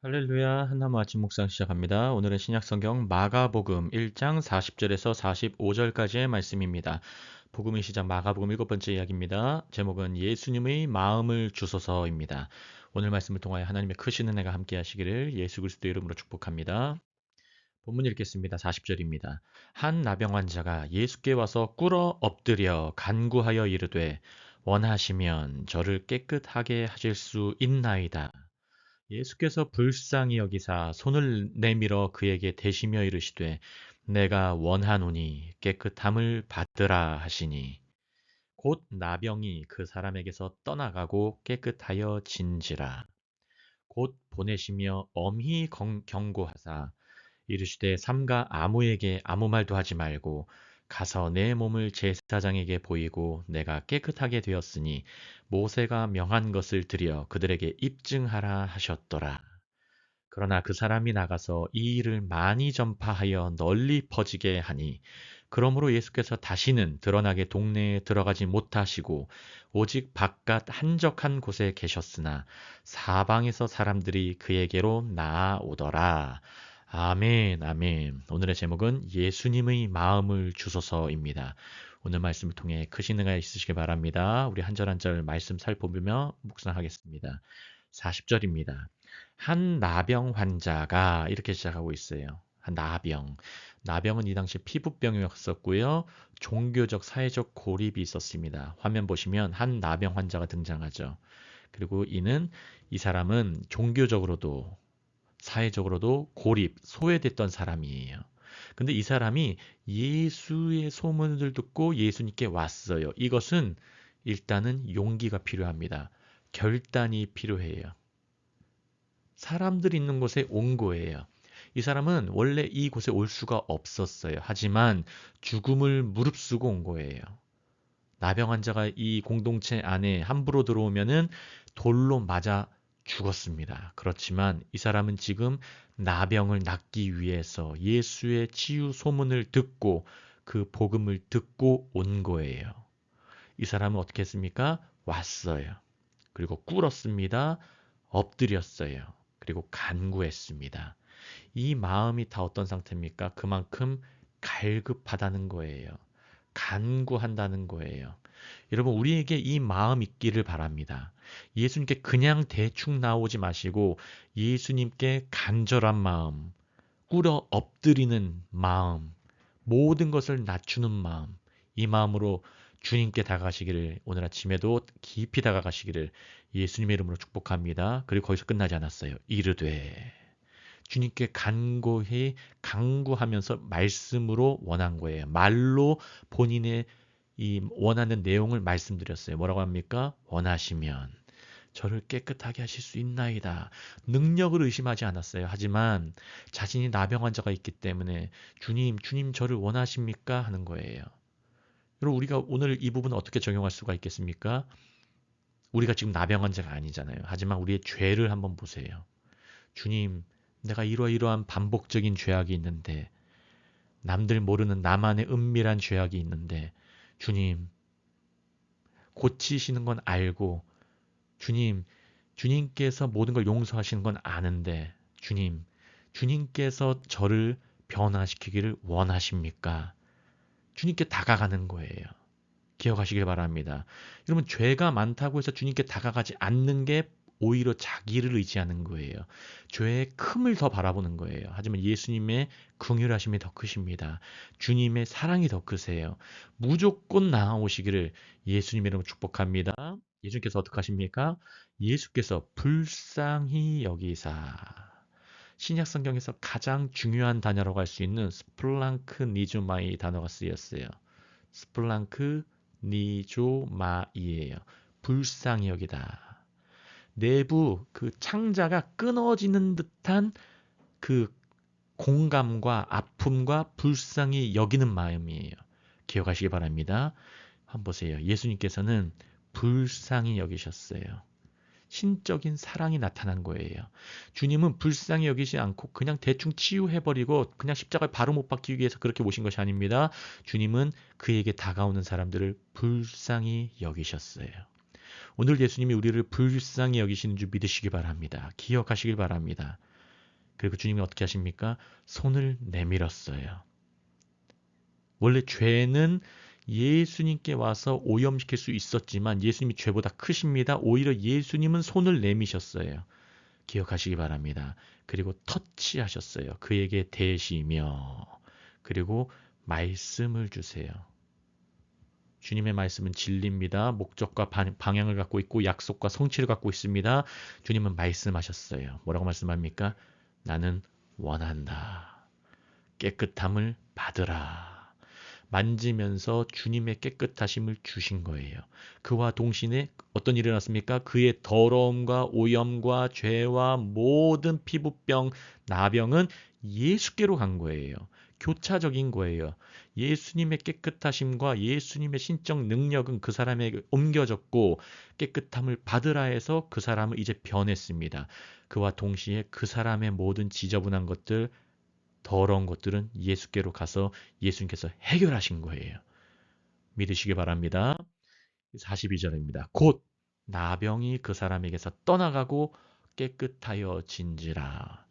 할렐루야 한나무 아침 묵상 시작합니다. 오늘은 신약성경 마가복음 1장 40절에서 45절까지의 말씀입니다. 복음의 시작 마가복음 일곱 번째 이야기입니다. 제목은 예수님의 마음을 주소서입니다. 오늘 말씀을 통하여 하나님의 크신 은혜가 함께 하시기를 예수 그리스도 이름으로 축복합니다. 본문 읽겠습니다. 40절입니다. 한 나병 환자가 예수께 와서 꿇어 엎드려 간구하여 이르되 원하시면 저를 깨끗하게 하실 수 있나이다. 예수께서 불쌍히 여기사 손을 내밀어 그에게 대시며 이르시되 내가 원하노니 깨끗함을 받으라 하시니. 곧 나병이 그 사람에게서 떠나가고 깨끗하여 진지라. 곧 보내시며 엄히 경고하사 이르시되 삼가 아무에게 아무 말도 하지 말고 가서 내 몸을 제사장에게 보이고 내가 깨끗하게 되었으니 모세가 명한 것을 드려 그들에게 입증하라 하셨더라. 그러나 그 사람이 나가서 이 일을 많이 전파하여 널리 퍼지게 하니 그러므로 예수께서 다시는 드러나게 동네에 들어가지 못하시고 오직 바깥 한적한 곳에 계셨으나 사방에서 사람들이 그에게로 나아오더라. 아멘, 아멘. 오늘의 제목은 예수님의 마음을 주소서입니다. 오늘 말씀을 통해 크신 은혜가 있으시길 바랍니다. 우리 한 절 한 절 말씀 살펴보며 묵상하겠습니다. 40절입니다. 한 나병 환자가 이렇게 시작하고 있어요. 한 나병. 나병은 이 당시 피부병이었었고요. 종교적, 사회적 고립이 있었습니다. 화면 보시면 한 나병 환자가 등장하죠. 그리고 이는 이 사람은 종교적으로도 사회적으로도 고립, 소외됐던 사람이에요. 근데 이 사람이 예수의 소문을 듣고 예수님께 왔어요. 이것은 일단은 용기가 필요합니다. 결단이 필요해요. 사람들 있는 곳에 온 거예요. 이 사람은 원래 이곳에 올 수가 없었어요. 하지만 죽음을 무릅쓰고 온 거예요. 나병 환자가 이 공동체 안에 함부로 들어오면은 돌로 맞아 죽었습니다. 그렇지만 이 사람은 지금 나병을 낫기 위해서 예수의 치유 소문을 듣고 그 복음을 듣고 온 거예요. 이 사람은 어떻게 했습니까? 왔어요. 그리고 꿇었습니다. 엎드렸어요. 그리고 간구했습니다. 이 마음이 다 어떤 상태입니까? 그만큼 갈급하다는 거예요. 간구한다는 거예요. 여러분, 우리에게 이 마음 있기를 바랍니다. 예수님께 그냥 대충 나오지 마시고 예수님께 간절한 마음, 꿇어 엎드리는 마음, 모든 것을 낮추는 마음, 이 마음으로 주님께 다가가시기를 오늘 아침에도 깊이 다가가시기를 예수님의 이름으로 축복합니다. 그리고 거기서 끝나지 않았어요. 이르되 주님께 간고히 강구하면서 말씀으로 원한 거예요. 말로 본인의 이 원하는 내용을 말씀드렸어요. 뭐라고 합니까? 원하시면 저를 깨끗하게 하실 수 있나이다. 능력을 의심하지 않았어요. 하지만 자신이 나병 환자가 있기 때문에 주님, 주님 저를 원하십니까? 하는 거예요. 여러분 우리가 오늘 이 부분 어떻게 적용할 수가 있겠습니까? 우리가 지금 나병 환자가 아니잖아요. 하지만 우리의 죄를 한번 보세요. 주님, 내가 이러이러한 반복적인 죄악이 있는데 남들 모르는 나만의 은밀한 죄악이 있는데 주님, 고치시는 건 알고, 주님, 주님께서 모든 걸 용서하시는 건 아는데, 주님, 주님께서 저를 변화시키기를 원하십니까? 주님께 다가가는 거예요. 기억하시길 바랍니다. 여러분, 죄가 많다고 해서 주님께 다가가지 않는 게 오히려 자기를 의지하는 거예요. 죄의 큼을 더 바라보는 거예요. 하지만 예수님의 긍휼하심이 더 크십니다. 주님의 사랑이 더 크세요. 무조건 나아오시기를 예수님 이름으로 축복합니다. 예수님께서 어떻게 하십니까? 예수께서 불쌍히 여기사 신약 성경에서 가장 중요한 단어라고 할 수 있는 스플랑크 니조마이 단어가 쓰였어요. 스플랑크 니조마이예요. 불쌍히 여기다. 내부 그 창자가 끊어지는 듯한 그 공감과 아픔과 불쌍히 여기는 마음이에요. 기억하시기 바랍니다. 한번 보세요. 예수님께서는 불쌍히 여기셨어요. 신적인 사랑이 나타난 거예요. 주님은 불쌍히 여기지 않고 그냥 대충 치유해버리고 그냥 십자가를 바로 못 박기 위해서 그렇게 오신 것이 아닙니다. 주님은 그에게 다가오는 사람들을 불쌍히 여기셨어요. 오늘 예수님이 우리를 불쌍히 여기시는 줄 믿으시기 바랍니다. 기억하시길 바랍니다. 그리고 주님이 어떻게 하십니까? 손을 내밀었어요. 원래 죄는 예수님께 와서 오염시킬 수 있었지만 예수님이 죄보다 크십니다. 오히려 예수님은 손을 내미셨어요. 기억하시기 바랍니다. 그리고 터치하셨어요. 그에게 대시며 그리고 말씀을 주세요. 주님의 말씀은 진리입니다. 목적과 방향을 갖고 있고 약속과 성취를 갖고 있습니다. 주님은 말씀하셨어요. 뭐라고 말씀합니까? 나는 원한다. 깨끗함을 받으라. 만지면서 주님의 깨끗하심을 주신 거예요. 그와 동시에 어떤 일이 일어났습니까? 그의 더러움과 오염과 죄와 모든 피부병, 나병은 예수께로 간 거예요. 교차적인 거예요. 예수님의 깨끗하심과 예수님의 신적 능력은 그 사람에게 옮겨졌고 깨끗함을 받으라 해서 그 사람을 이제 변했습니다. 그와 동시에 그 사람의 모든 지저분한 것들, 더러운 것들은 예수께로 가서 예수님께서 해결하신 거예요. 믿으시기 바랍니다. 42절입니다. 곧 나병이 그 사람에게서 떠나가고 깨끗하여 진지라.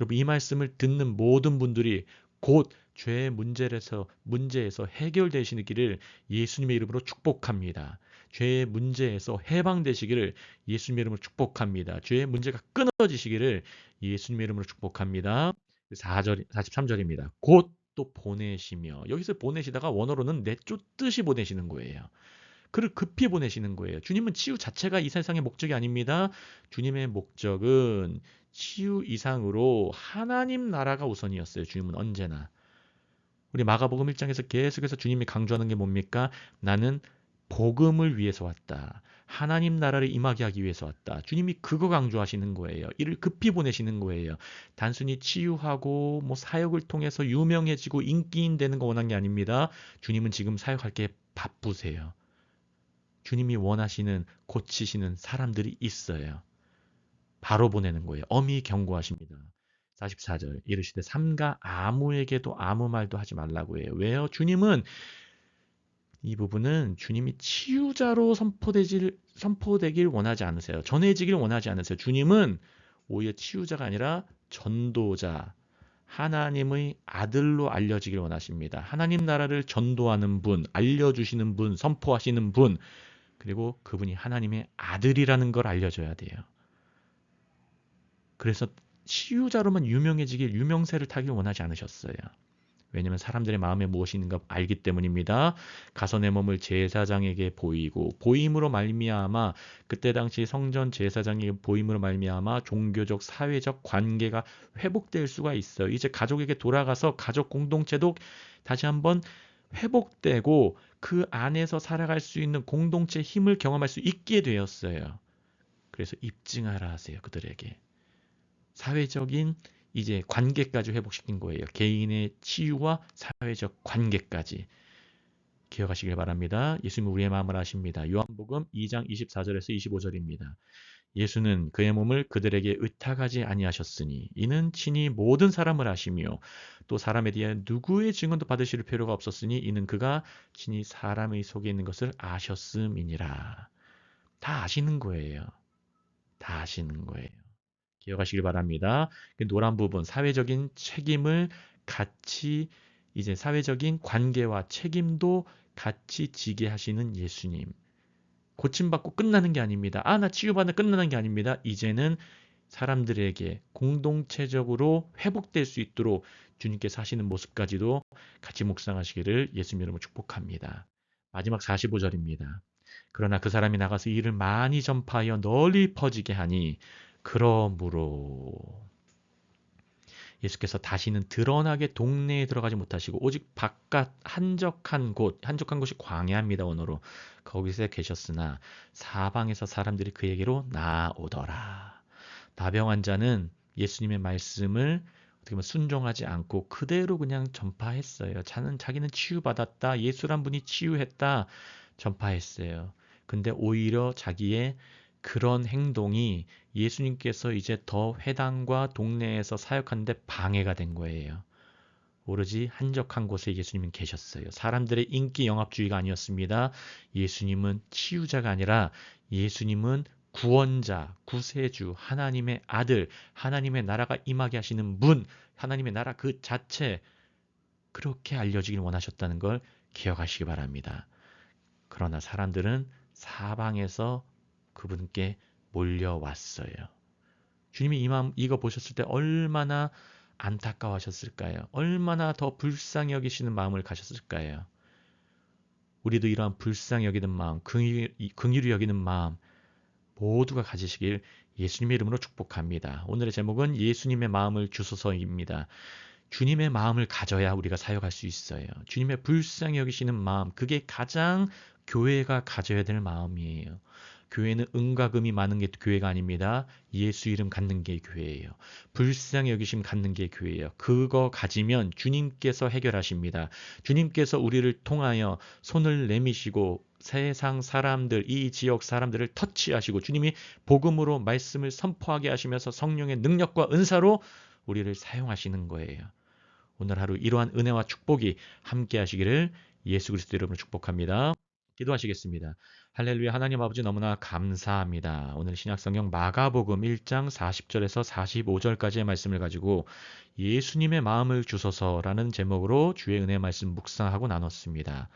여러분 이 말씀을 듣는 모든 분들이 곧 죄의 문제에서 문제에서 해결되시기를 예수님의 이름으로 축복합니다. 죄의 문제에서 해방되시기를 예수님의 이름으로 축복합니다. 죄의 문제가 끊어지시기를 예수님의 이름으로 축복합니다. 4절 43절입니다. 곧 또 보내시며 여기서 보내시다가 원어로는 내쫓듯이 보내시는 거예요. 그를 급히 보내시는 거예요. 주님은 치유 자체가 이 세상의 목적이 아닙니다. 주님의 목적은 치유 이상으로 하나님 나라가 우선이었어요. 주님은 언제나. 우리 마가복음 1장에서 계속해서 주님이 강조하는 게 뭡니까? 나는 복음을 위해서 왔다. 하나님 나라를 임하게 하기 위해서 왔다. 주님이 그거 강조하시는 거예요. 이를 급히 보내시는 거예요. 단순히 치유하고 뭐 사역을 통해서 유명해지고 인기인 되는 거 원한 게 아닙니다. 주님은 지금 사역할 게 바쁘세요. 주님이 원하시는 고치시는 사람들이 있어요. 바로 보내는 거예요. 엄히 경고하십니다. 44절 이르시되 삼가 아무에게도 아무 말도 하지 말라고 해요. 왜요? 주님은 이 부분은 주님이 치유자로 선포되질, 선포되길 원하지 않으세요. 전해지길 원하지 않으세요. 주님은 오히려 치유자가 아니라 전도자, 하나님의 아들로 알려지길 원하십니다. 하나님 나라를 전도하는 분, 알려주시는 분, 선포하시는 분, 그리고 그분이 하나님의 아들이라는 걸 알려줘야 돼요. 그래서 치유자로만 유명해지길, 유명세를 타길 원하지 않으셨어요. 왜냐하면 사람들의 마음에 무엇이 있는가 알기 때문입니다. 가서 내 몸을 제사장에게 보이고 보임으로 말미암아 그때 당시 성전 제사장에게 보임으로 말미암아 종교적 사회적 관계가 회복될 수가 있어요. 이제 가족에게 돌아가서 가족 공동체도 다시 한번 회복되고 그 안에서 살아갈 수 있는 공동체 힘을 경험할 수 있게 되었어요. 그래서 입증하라 하세요. 그들에게. 사회적인 이제 관계까지 회복시킨 거예요. 개인의 치유와 사회적 관계까지. 기억하시길 바랍니다. 예수님은 우리의 마음을 아십니다. 요한복음 2장 24절에서 25절입니다. 예수는 그의 몸을 그들에게 의탁하지 아니하셨으니 이는 친히 모든 사람을 아시며 또 사람에 대한 누구의 증언도 받으실 필요가 없었으니 이는 그가 친히 사람의 속에 있는 것을 아셨음이니라. 다 아시는 거예요. 다 아시는 거예요. 기억하시길 바랍니다. 그 노란 부분 사회적인 책임을 같이 이제 사회적인 관계와 책임도 같이 지게 하시는 예수님. 고침받고 끝나는 게 아닙니다. 아, 나 치유받아 끝나는 게 아닙니다. 이제는 사람들에게 공동체적으로 회복될 수 있도록 주님께서 하시는 모습까지도 같이 묵상하시기를 예수님 이름으로 축복합니다. 마지막 45절입니다. 그러나 그 사람이 나가서 이를 많이 전파하여 널리 퍼지게 하니 그러므로 예수께서 다시는 드러나게 동네에 들어가지 못하시고 오직 바깥 한적한 곳, 한적한 곳이 광야입니다 원어로 거기서 계셨으나 사방에서 사람들이 그에게로 나오더라. 나병 환자는 예수님의 말씀을 어떻게 보면 순종하지 않고 그대로 그냥 전파했어요. 자는 자기는 치유받았다. 예수란 분이 치유했다. 전파했어요. 근데 오히려 자기의 그런 행동이 예수님께서 이제 더 회당과 동네에서 사역하는데 방해가 된 거예요. 오로지 한적한 곳에 예수님은 계셨어요. 사람들의 인기 영합주의가 아니었습니다. 예수님은 치유자가 아니라 예수님은 구원자, 구세주, 하나님의 아들, 하나님의 나라가 임하게 하시는 분, 하나님의 나라 그 자체 그렇게 알려지길 원하셨다는 걸 기억하시기 바랍니다. 그러나 사람들은 사방에서 그분께 몰려왔어요. 주님이 이 마음 이거 보셨을 때 얼마나 안타까워하셨을까요? 얼마나 더 불쌍히 여기시는 마음을 가셨을까요? 우리도 이러한 불쌍히 여기는 마음, 긍휼, 긍휼히 여기는 마음 모두가 가지시길 예수님의 이름으로 축복합니다. 오늘의 제목은 예수님의 마음을 주소서입니다. 주님의 마음을 가져야 우리가 사역할 수 있어요. 주님의 불쌍히 여기시는 마음, 그게 가장 교회가 가져야 될 마음이에요. 교회는 은과 금이 많은 게 교회가 아닙니다. 예수 이름 갖는 게 교회예요. 불쌍히 여기심 갖는 게 교회예요. 그거 가지면 주님께서 해결하십니다. 주님께서 우리를 통하여 손을 내미시고 세상 사람들, 이 지역 사람들을 터치하시고 주님이 복음으로 말씀을 선포하게 하시면서 성령의 능력과 은사로 우리를 사용하시는 거예요. 오늘 하루 이러한 은혜와 축복이 함께 하시기를 예수 그리스도 이름으로 축복합니다. 기도하시겠습니다. 할렐루야 하나님 아버지 너무나 감사합니다. 오늘 신약성경 마가복음 1장 40절에서 45절까지의 말씀을 가지고 예수님의 마음을 주소서라는 제목으로 주의 은혜 말씀 묵상하고 나눴습니다.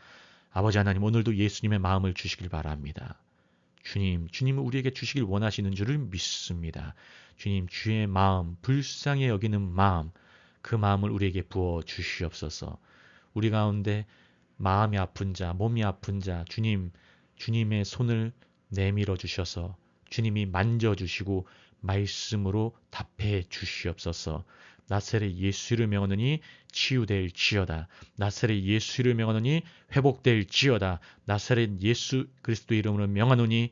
아버지 하나님 오늘도 예수님의 마음을 주시길 바랍니다. 주님, 주님은 우리에게 주시길 원하시는 줄을 믿습니다. 주님, 주의 마음, 불쌍히 여기는 마음, 그 마음을 우리에게 부어 주시옵소서. 우리 가운데 마음이 아픈 자, 몸이 아픈 자, 주님, 주님의 손을 내밀어 주셔서 주님이 만져 주시고 말씀으로 답해 주시옵소서. 나사렛 예수를 명하노니 치유될 지어다. 나사렛 예수를 명하노니 회복될 지어다. 나사렛 예수 그리스도 이름으로 명하노니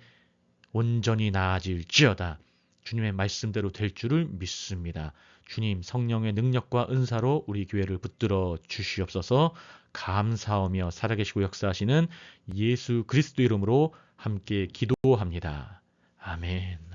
온전히 나아질 지어다. 주님의 말씀대로 될 줄을 믿습니다. 주님 성령의 능력과 은사로 우리 교회를 붙들어 주시옵소서 감사하며 살아계시고 역사하시는 예수 그리스도 이름으로 함께 기도합니다. 아멘.